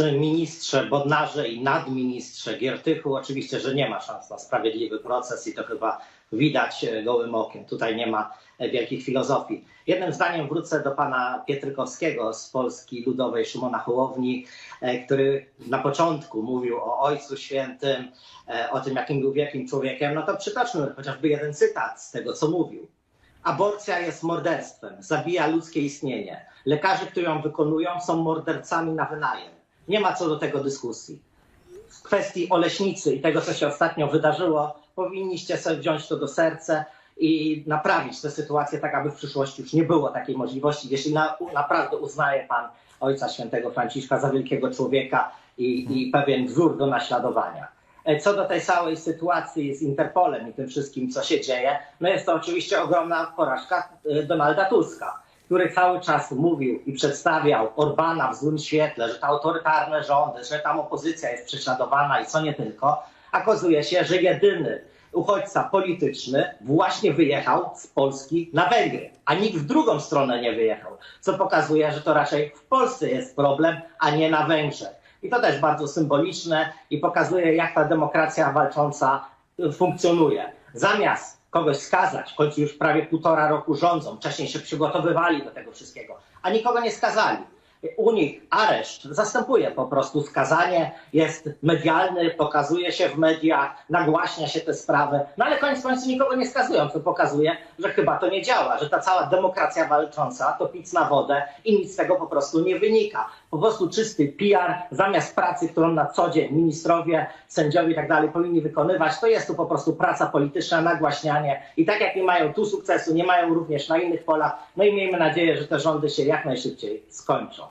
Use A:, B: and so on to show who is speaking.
A: przy ministrze Bodnarze i nadministrze Giertychu oczywiście, że nie ma szans na sprawiedliwy proces i to chyba widać e, gołym okiem. Tutaj nie ma e, wielkich filozofii. Jednym zdaniem wrócę do pana Pietrykowskiego z Polski Ludowej Szymona Hołowni, e, który na początku mówił o Ojcu Świętym, o tym, jakim był wielkim człowiekiem. No to przytoczmy chociażby jeden cytat z tego, co mówił. Aborcja jest morderstwem, zabija ludzkie istnienie. Lekarze, którzy ją wykonują, są mordercami na wynajem. Nie ma co do tego dyskusji. W kwestii Oleśnicy i tego, co się ostatnio wydarzyło, powinniście sobie wziąć to do serca i naprawić tę sytuację tak, aby w przyszłości już nie było takiej możliwości, jeśli na, naprawdę uznaje pan Ojca Świętego Franciszka za wielkiego człowieka i, i pewien wzór do naśladowania. E, Co do tej całej sytuacji z Interpolem i tym wszystkim, co się dzieje, no jest to oczywiście ogromna porażka e, Donalda Tuska, który cały czas mówił i przedstawiał Orbana w złym świetle, że to autorytarne rządy, że tam opozycja jest prześladowana i co nie tylko. Okazuje się, że jedyny uchodźca polityczny właśnie wyjechał z Polski na Węgry, a nikt w drugą stronę nie wyjechał, co pokazuje, że to raczej w Polsce jest problem, a nie na Węgrzech. I to też bardzo symboliczne i pokazuje, jak ta demokracja walcząca y, funkcjonuje. Zamiast kogoś skazać, w końcu już prawie półtora roku rządzą, wcześniej się przygotowywali do tego wszystkiego, a nikogo nie skazali. U nich areszt zastępuje po prostu skazanie, jest medialny, pokazuje się w mediach, nagłaśnia się te sprawy, no ale koniec końców nikogo nie skazują, co pokazuje, że chyba to nie działa, że ta cała demokracja walcząca to pic na wodę i nic z tego po prostu nie wynika. Po prostu czysty PR zamiast pracy, którą na co dzień ministrowie, sędziowie i tak dalej powinni wykonywać, to jest tu po prostu praca polityczna, nagłaśnianie i tak jak nie mają tu sukcesu, nie mają również na innych polach, no i miejmy nadzieję, że te rządy się jak najszybciej skończą.